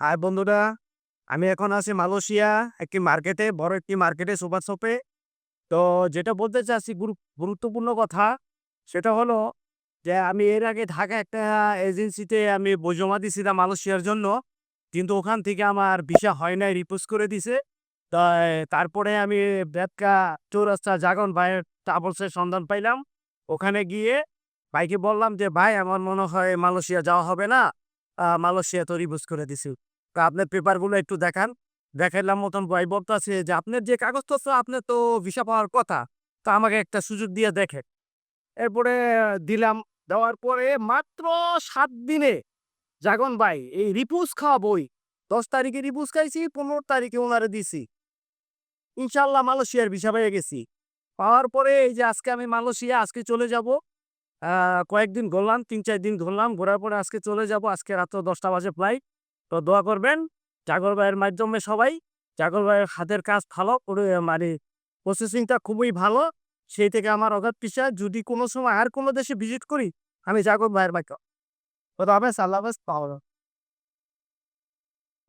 High বন্ধুরা, আমি এখন আছি মালয়েশিয়া, একটি মার্কেটে, বড় একটি মার্কেটে, সুপার শপে। তো যেটা বলতে চাচ্ছি গুরুত্বপূর্ণ কথা, সেটা হলো যে আমি এর আগে ঢাকা একটা এজেন্সিতে আমি বই জমা দিয়েছিলাম মালয়েশিয়ার জন্য, কিন্তু ওখান থেকে আমার ভিসা হয় নাই রিপোজ করে দিছে তাই তারপরে আমি বেতকা চৌরাস্তা জাগন ভাইয়ের ট্রাভেলসের সন্ধান পাইলাম। ওখানে গিয়ে ভাইকে বললাম যে, ভাই, আমার মনে হয় মালয়েশিয়া যাওয়া হবে না। মালয়েশিয়া তো রিপোজ করে দিছি। তা আপনার পেপারগুলো একটু দেখান। দেখাইলাম মতন ভাই বলতেছে যে, আপনার যে কাগজপত্র, আপনার তো ভিসা পাওয়ার কথা। তা আমাকে একটা সুযোগ দিয়ে দেখে এরপরে দিলাম, দেওয়ার পরে মাত্র সাত দিনে, জাগন ভাই, এই রিপুজ খাওয়া বই, দশ তারিখে রিপুজ খাইছি, পনেরো তারিখে ওনারে দিছি। ইনশাল্লাহ মালয়েশিয়ার ভিসা পেয়ে গেছি। পাওয়ার পরে এই যে আজকে আমি মালয়েশিয়া, আজকে চলে যাব। কয়েকদিন ঘুরলাম, তিন চার দিন ঘুরলাম, ঘোরার পরে আজকে চলে যাব, আজকে রাত দশটা বাজে ফ্লাইট তো দোয়া করবেন জাগর ভাইয়ের মাধ্যমে সবাই জাগর ভাইয়ের হাতের কাজ ভালো মানে প্রসেসিংটা খুবই ভালো, সেই থেকে আমার অগাধ পিসা যদি কোনো সময় আর কোনো দেশে ভিজিট করি, আমি জাগর ভাইয়ের বাক্য তো তবে সাল্লাহ পাওয়া